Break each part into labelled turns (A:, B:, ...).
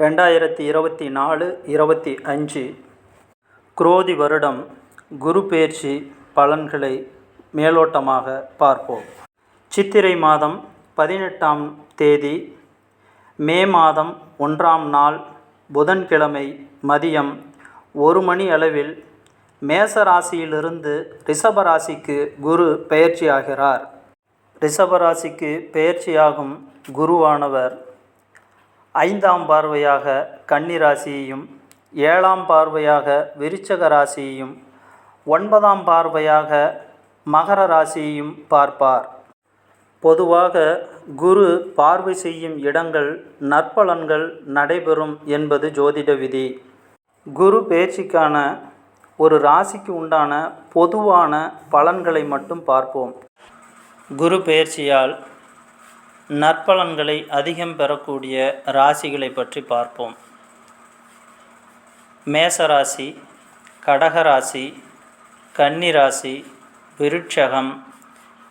A: ரெண்டாயிரத்தி இருபத்தி நாலு இருபத்தி அஞ்சு குரோதி வருடம் குரு பெயர்ச்சி பலன்களை மேலோட்டமாக பார்ப்போம். சித்திரை மாதம் பதினெட்டாம் தேதி மே மாதம் ஒன்றாம் நாள் புதன்கிழமை மதியம் ஒரு மணி அளவில் மேச ராசியிலிருந்து குரு பெயர்ச்சியாகிறார். ரிஷபராசிக்கு பெயர்ச்சியாகும் குருவானவர் ஐந்தாம் பார்வையாக கன்னி ராசியையும் ஏழாம் பார்வையாக விருச்சக ராசியையும் ஒன்பதாம் பார்வையாக மகர ராசியையும் பார்ப்பார். பொதுவாக குரு பார்வை செய்யும் இடங்கள் நற்பலன்கள் நடைபெறும் என்பது ஜோதிட விதி. குரு பெயர்ச்சிக்கான ஒரு ராசிக்கு உண்டான பொதுவான பலன்களை மட்டும் பார்ப்போம். குரு பெயர்ச்சியால் நற்பலன்களை அதிகம் பெறக்கூடிய ராசிகளை பற்றி பார்ப்போம். மேசராசி கடகராசி கன்னிராசி விருட்சகம்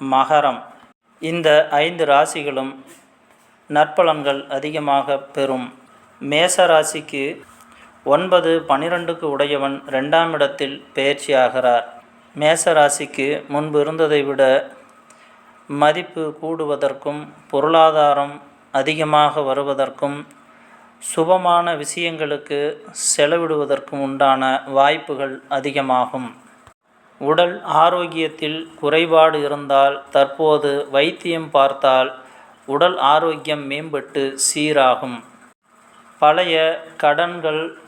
A: மகரம். இந்த ஐந்து ராசிகளும் நற்பலன்கள் அதிகமாக பெறும். மேச ராசிக்கு ஒன்பது பனிரெண்டுக்கு உடையவன் ரெண்டாம் இடத்தில் பெயர்ச்சியாகிறார் மேச ராசிக்கு முன்பு இருந்ததை விட மதிப்பு கூடுவதற்கும் பொருளாதாரம் அதிகமாக வருவதற்கும் சுபமான விஷயங்களுக்கு செலவிடுவதற்கும் உண்டான வாய்ப்புகள் அதிகமாகும். உடல் ஆரோக்கியத்தில் குறைபாடு இருந்தால் தற்போது வைத்தியம் பார்த்தால் உடல் ஆரோக்கியம் மேம்பட்டு சீராகும். பழைய கடன்கள்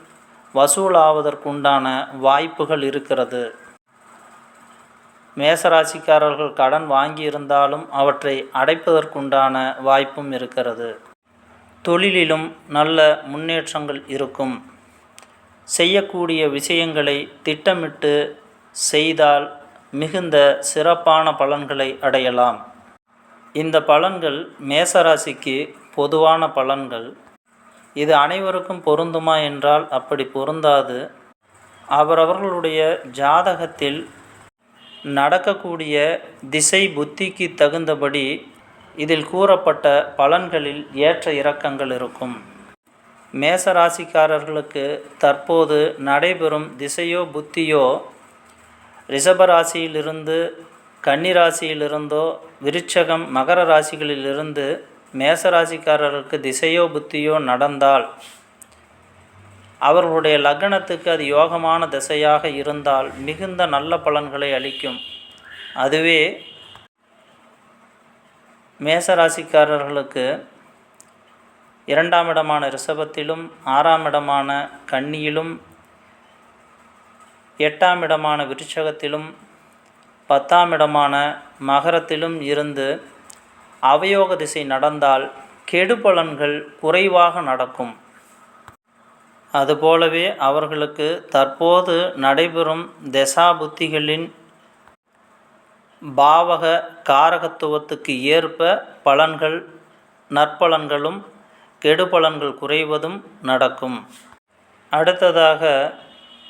A: வசூலாவதற்குண்டான வாய்ப்புகள் இருக்கிறது. மேசராசிக்காரர்கள் கடன் வாங்கியிருந்தாலும் அவற்றை அடைப்பதற்குண்டான வாய்ப்பும் இருக்கிறது. தொழிலிலும் நல்ல முன்னேற்றங்கள் இருக்கும். செய்யக்கூடிய விஷயங்களை திட்டமிட்டு செய்தால் மிகுந்த சிறப்பான பலன்களை அடையலாம். இந்த பலன்கள் மேசராசிக்கு பொதுவான பலன்கள். இது அனைவருக்கும் பொருந்துமா என்றால் அப்படி பொருந்தாது. அவரவர்களுடைய ஜாதகத்தில் நடக்கக்கூடிய திசை புத்திக்கு தகுந்தபடி இதில் கூறப்பட்ட பலன்களில் ஏற்ற இறக்கங்கள் இருக்கும். மேசராசிக்காரர்களுக்கு தற்போது நடைபெறும் திசையோ புத்தியோ ரிஷபராசியிலிருந்து கன்னிராசியிலிருந்தோ விருச்சகம் மகர ராசிகளிலிருந்து மேசராசிக்காரர்களுக்கு திசையோ புத்தியோ நடந்தால் அவர்களுடைய லக்னத்துக்கு அது யோகமான திசையாக இருந்தால் மிகுந்த நல்ல பலன்களை அளிக்கும். அதுவே மேசராசிக்காரர்களுக்கு இரண்டாம் இடமான ரிஷபத்திலும் ஆறாம் இடமான கன்னியிலும் எட்டாம் இடமான விருச்சகத்திலும் பத்தாம் இடமான மகரத்திலும் இருந்து அவயோக திசை நடந்தால் கெடு பலன்கள் குறைவாக நடக்கும். அதுபோலவே அவர்களுக்கு தற்போது நடைபெறும் தசா புத்திகளின் பாவக காரகத்துவத்துக்கு ஏற்ப பலன்கள் நற்பலன்களும் கெடுபலன்கள் குறைவதும் நடக்கும். அடுத்ததாக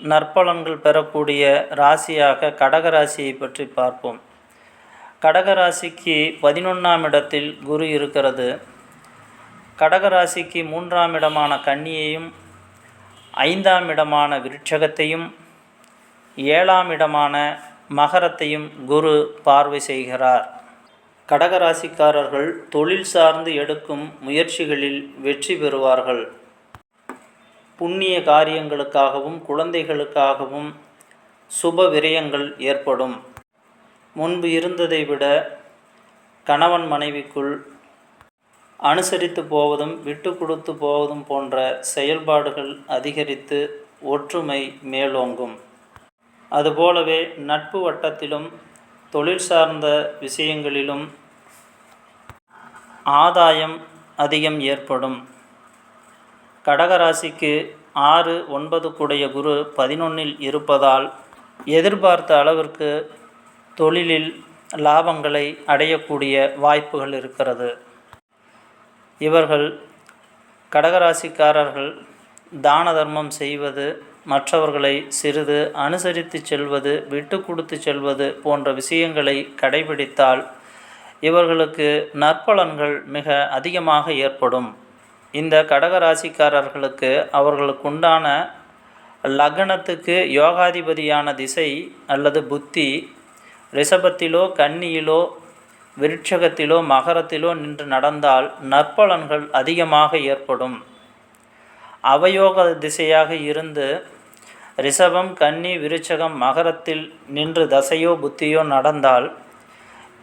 A: நற்பலன்கள் பெறக்கூடிய ராசியாக கடகராசியை பற்றி பார்ப்போம். கடகராசிக்கு பதினொன்றாம் இடத்தில் குரு இருக்கிறது. கடகராசிக்கு மூன்றாம் இடமான கன்னியையும் ஐந்தாம் இடமான விருட்சகத்தையும் ஏழாம் இடமான மகரத்தையும் குரு பார்வை செய்கிறார். கடகராசிக்காரர்கள் தொழில் சார்ந்து எடுக்கும் முயற்சிகளில் வெற்றி பெறுவார்கள். புண்ணிய காரியங்களுக்காகவும் குழந்தைகளுக்காகவும் சுப விரயங்கள் ஏற்படும். முன்பு இருந்ததை விட கணவன் மனைவிக்குள் அனுசரித்து போவதும் விட்டு கொடுத்து போவதும் போன்ற செயல்பாடுகள் அதிகரித்து ஒற்றுமை மேலோங்கும். அதுபோலவே நட்பு வட்டத்திலும் தொழில் சார்ந்த விஷயங்களிலும் ஆதாயம் அதிகம் ஏற்படும். கடகராசிக்கு ஆறு ஒன்பது கூடைய குரு பதினொன்னில் இருப்பதால் எதிர்பார்த்த அளவிற்கு தொழிலில் லாபங்களை அடையக்கூடிய வாய்ப்புகள் இருக்கிறது. இவர்கள் கடகராசிக்காரர்கள் தான தர்மம் செய்வது மற்றவர்களை சிறிது அனுசரித்து செல்வது விட்டு கொடுத்து செல்வது போன்ற விஷயங்களை கடைபிடித்தால் இவர்களுக்கு நற்பலன்கள் மிக அதிகமாக ஏற்படும். இந்த கடக ராசிக்காரர்களுக்கு அவர்களுக்குண்டான லக்னத்துக்கு யோகாதிபதியான திசை அல்லது புத்தி ரிஷபத்திலோ கன்னியிலோ விருட்சகத்திலோ மகரத்திலோ நின்று நடந்தால் நற்பலன்கள் அதிகமாக ஏற்படும். அவயோக திசையாக இருந்து ரிஷபம் கன்னி விருச்சகம் மகரத்தில் நின்று தசையோ புத்தியோ நடந்தால்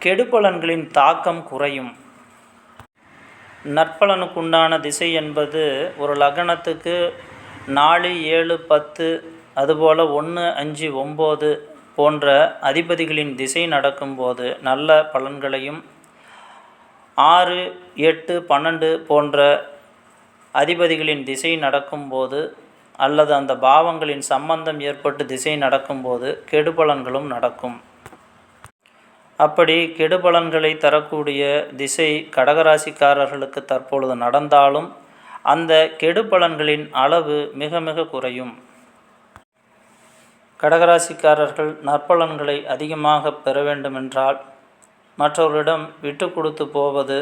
A: கெடுபலன்களின் தாக்கம் குறையும். நற்பலனுக்குண்டான திசை என்பது ஒரு லக்னத்துக்கு நாலு ஏழு பத்து அதுபோல் ஒன்று அஞ்சு ஒம்பது போன்ற அதிபதிகளின் திசை நடக்கும்போது நல்ல பலன்களையும் ஆறு எட்டு பன்னெண்டு போன்ற அதிபதிகளின் திசை நடக்கும்போது அல்லது அந்த பாவங்களின் சம்பந்தம் ஏற்பட்டு திசை நடக்கும்போது கெடுபலன்களும் நடக்கும். அப்படி கெடுபலன்களை தரக்கூடிய திசை கடகராசிக்காரர்களுக்கு தற்பொழுது நடந்தாலும் அந்த கெடுபலன்களின் அளவு மிக மிக குறையும். கடகராசிக்காரர்கள் நற்பலன்களை அதிகமாக பெற வேண்டுமென்றால் மற்றவர்களிடம் விட்டு கொடுத்து போவது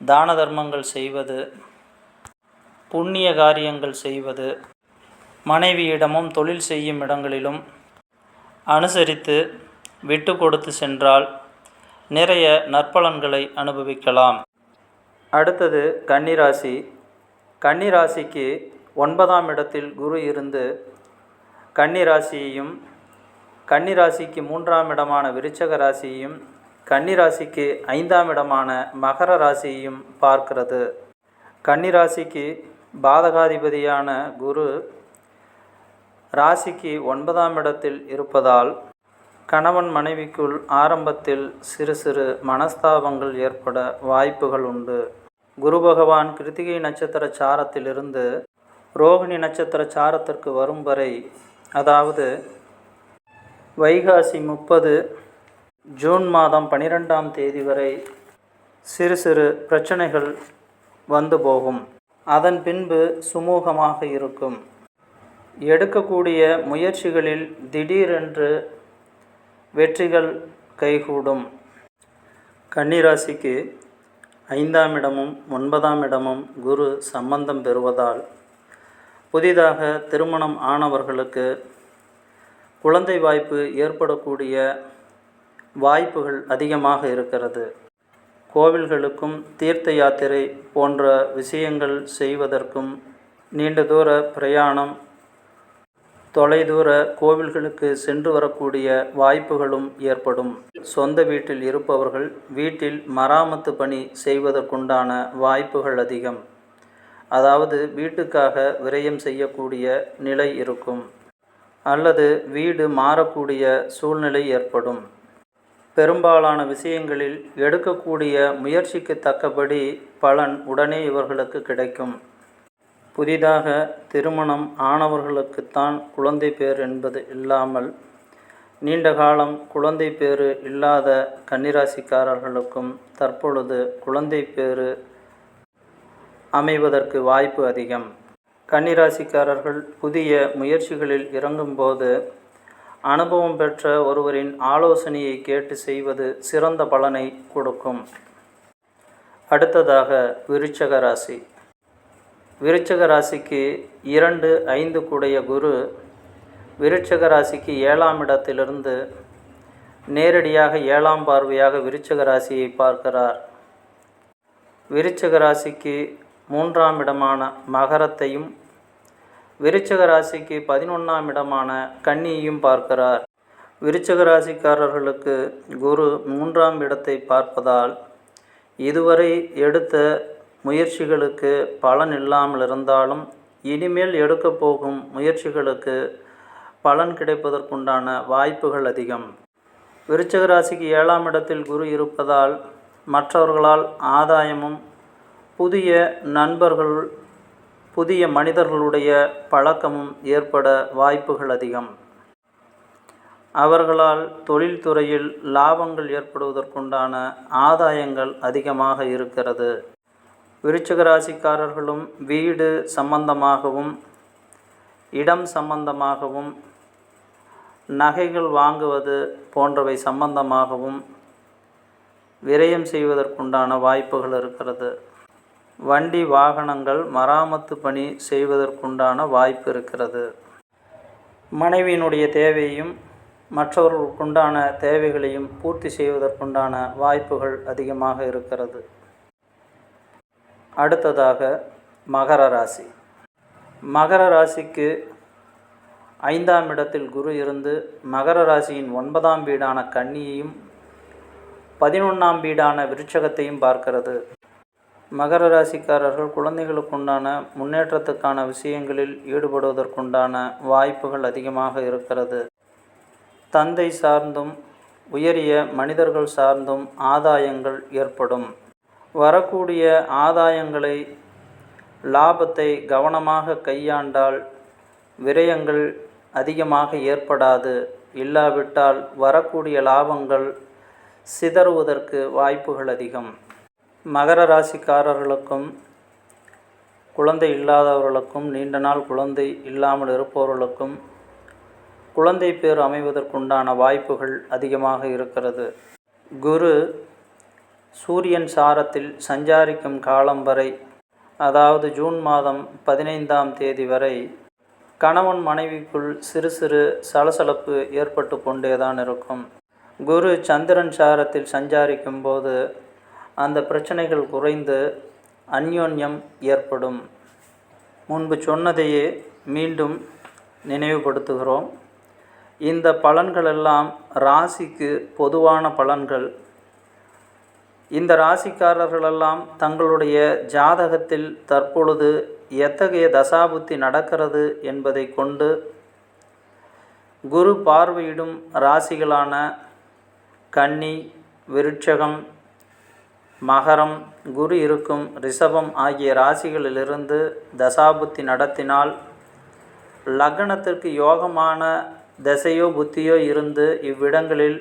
A: தான தர்மங்கள் செய்வது புண்ணிய காரியங்கள் செய்வது மனைவியிடமும் தொழில் செய்யும் இடங்களிலும் அனுசரித்து விட்டு கொடுத்து சென்றால் நிறைய நற்பலன்களை அனுபவிக்கலாம். அடுத்தது கன்னிராசி. கன்னிராசிக்கு ஒன்பதாம் இடத்தில் குரு இருந்து கன்னிராசியையும் கன்னிராசிக்கு மூன்றாம் இடமான விருச்சக ராசியையும் கன்னிராசிக்கு ஐந்தாம் இடமான மகர ராசியையும் பார்க்கிறது. கன்னிராசிக்கு பாதகாதிபதியான குரு ராசிக்கு ஒன்பதாம் இடத்தில் இருப்பதால் கணவன் மனைவிக்குள் ஆரம்பத்தில் சிறு சிறு மனஸ்தாபங்கள் ஏற்பட வாய்ப்புகள் உண்டு. குரு பகவான் கிருத்திகை நட்சத்திர சாரத்திலிருந்து ரோகிணி நட்சத்திர சாரத்திற்கு வரும் வரை அதாவது வைகாசி முப்பது ஜூன் மாதம் பனிரெண்டாம் தேதி வரை சிறு சிறு பிரச்சனைகள் வந்து போகும். அதன் பின்பு சுமூகமாக இருக்கும். எடுக்கக்கூடிய முயற்சிகளில் திடீரென்று வெற்றிகள் கைகூடும். கன்னிராசிக்கு ஐந்தாம் இடமும் ஒன்பதாம் இடமும் குரு சம்பந்தம் பெறுவதால் புதிதாக திருமணம் ஆனவர்களுக்கு குழந்தை வாய்ப்பு ஏற்படக்கூடிய வாய்ப்புகள் அதிகமாக இருக்கிறது. கோவில்களுக்கும் தீர்த்த யாத்திரை போன்ற விஷயங்கள் செய்வதற்கும் நீண்ட தூர பிரயாணம் தொலைதூர கோவில்களுக்கு சென்று வரக்கூடிய வாய்ப்புகளும் ஏற்படும். சொந்த வீட்டில் இருப்பவர்கள் வீட்டில் மராமத்து பணி செய்வதற்குண்டான வாய்ப்புகள் அதிகம். அதாவது வீட்டுக்காக விரயம் செய்யக்கூடிய நிலை இருக்கும். அல்லது வீடு மாறக்கூடிய சூழ்நிலை ஏற்படும். பெரும்பாலான விஷயங்களில் எடுக்கக்கூடிய முயற்சிக்கு தக்கபடி பலன் உடனே இவர்களுக்கு கிடைக்கும். புதிதாக திருமணம் ஆனவர்களுக்குத்தான் குழந்தை பேர் என்பது இல்லாமல் நீண்ட காலம் குழந்தை பேறு இல்லாத கன்னிராசிக்காரர்களுக்கும் தற்பொழுது குழந்தை பேறு அமைவதற்கு வாய்ப்பு அதிகம். கன்னிராசிக்காரர்கள் புதிய முயற்சிகளில் இறங்கும்போது அனுபவம் பெற்ற ஒருவரின் ஆலோசனையை கேட்டு செய்வது சிறந்த பலனை கொடுக்கும். அடுத்ததாக விருச்சக ராசி. விருச்சக ராசிக்கு இரண்டு ஐந்து கூடைய குரு விருச்சக ராசிக்கு ஏழாம் இடத்திலிருந்து நேரடியாக ஏழாம் பார்வையாக விருச்சக ராசியை பார்க்கிறார். விருச்சக ராசிக்கு மூன்றாம் இடமான மகரத்தையும் விருச்சக ராசிக்கு பதினொன்றாம் இடமான கன்னியையும் பார்க்கிறார். விருச்சக ராசிக்காரர்களுக்கு குரு மூன்றாம் இடத்தை பார்ப்பதால் இதுவரை எடுத்த முயற்சிகளுக்கு பலன் இல்லாமல் இருந்தாலும் இனிமேல் எடுக்கப் போகும் முயற்சிகளுக்கு பலன் கிடைப்பதற்குண்டான வாய்ப்புகள் அதிகம். விருச்சக ராசிக்கு ஏழாம் இடத்தில் குரு இருப்பதால் மற்றவர்களால் ஆதாயமும் புதிய நண்பர்கள் புதிய மனிதர்களுடைய பழக்கமும் ஏற்பட வாய்ப்புகள் அதிகம். அவர்களால் தொழில்துறையில் லாபங்கள் ஏற்படுவதற்குண்டான ஆதாயங்கள் அதிகமாக இருக்கிறது. விருச்சகராசிக்காரர்களும் வீடு சம்பந்தமாகவும் இடம் சம்பந்தமாகவும் நகைகள் வாங்குவது போன்றவை சம்பந்தமாகவும் விரயம் செய்வதற்குண்டான வாய்ப்புகள் இருக்கிறது. வண்டி வாகனங்கள் மராமத்து பணி செய்வதற்குண்டான வாய்ப்பு இருக்கிறது. மனைவியினுடைய தேவையையும் மற்றவர்களுக்குண்டான தேவைகளையும் பூர்த்தி செய்வதற்குண்டான வாய்ப்புகள் அதிகமாக இருக்கிறது. அடுத்ததாக மகர ராசி. மகர ராசிக்கு ஐந்தாம் இடத்தில் குரு இருந்து மகர ராசியின் ஒன்பதாம் வீடான கன்னியையும் பதினொன்றாம் வீடான விருட்சகத்தையும் பார்க்கிறது. மகர ராசிக்காரர்கள் குழந்தைகளுக்குண்டான முன்னேற்றத்துக்கான விஷயங்களில் ஈடுபடுவதற்குண்டான வாய்ப்புகள் அதிகமாக இருக்கிறது. தந்தை சார்ந்தும் உயரிய மனிதர்கள் சார்ந்தும் ஆதாயங்கள் ஏற்படும். வரக்கூடிய ஆதாயங்களை லாபத்தை கவனமாக கையாண்டால் விரயங்கள் அதிகமாக ஏற்படாது. இல்லாவிட்டால் வரக்கூடிய லாபங்கள் சிதறுவதற்கு வாய்ப்புகள் அதிகம். மகர ராசிக்காரர்களுக்கும் குழந்தை இல்லாதவர்களுக்கும் நீண்ட நாள் குழந்தை இல்லாமல் இருப்பவர்களுக்கும் குழந்தை பேர் அமைவதற்குண்டான வாய்ப்புகள் அதிகமாக இருக்கிறது. குரு சூரியன் சாரத்தில் சஞ்சாரிக்கும் காலம் வரை அதாவது ஜூன் மாதம் பதினைந்தாம் தேதி வரை கணவன் மனைவிக்குள் சிறு சிறு சலசலப்பு ஏற்பட்டு கொண்டேதான் இருக்கும். குரு சந்திரன் சாரத்தில் சஞ்சாரிக்கும் போது அந்த பிரச்சனைகள் குறைந்து அந்யோன்யம் ஏற்படும். முன்பு சொன்னதையே மீண்டும் நினைவுபடுத்துகிறோம். இந்த பலன்களெல்லாம் ராசிக்கு பொதுவான பலன்கள். இந்த ராசிக்காரர்களெல்லாம் தங்களுடைய ஜாதகத்தில் தற்பொழுது எத்தகைய தசாபுத்தி நடக்கிறது என்பதை கொண்டு குரு பார்வையிடும் ராசிகளான கன்னி விருட்சகம் மகரம் குரு இருக்கும் ரிஷபம் ஆகிய ராசிகளிலிருந்து தசாபுத்தி நடத்தினால் லக்னத்திற்கு யோகமான தசையோ புத்தியோ இருந்து இவ்விடங்களில்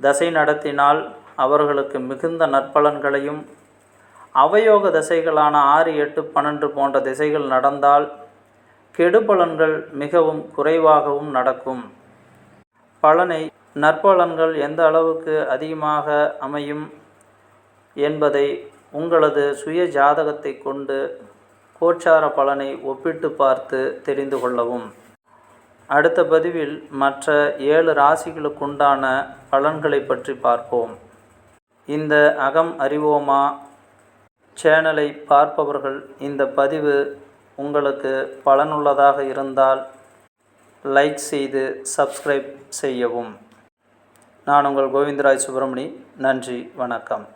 A: தசை நடத்தினால் அவர்களுக்கு மிகுந்த நற்பலன்களையும் அவயோக தசைகளான ஆறு எட்டு பன்னெண்டு போன்ற திசைகள் நடந்தால் கெடுபலன்கள் மிகவும் குறைவாகவும் நடக்கும். பலனை நற்பலன்கள் எந்த அளவுக்கு அதிகமாக அமையும் என்பதை உங்களது சுய ஜாதகத்தை கொண்டு கோச்சார பலனை ஒப்பிட்டு பார்த்து தெரிந்து கொள்ளவும். அடுத்த பதிவில் மற்ற ஏழு ராசிகளுக்குண்டான பலன்களை பற்றி பார்ப்போம். இந்த அகம் அறிவோமா? சேனலை பார்ப்பவர்கள் இந்த பதிவு உங்களுக்கு பலனுள்ளதாக இருந்தால் லைக் செய்து சப்ஸ்கிரைப் செய்யவும். நான் உங்கள் கோவிந்தராஜ் சுப்பிரமணி. நன்றி வணக்கம்.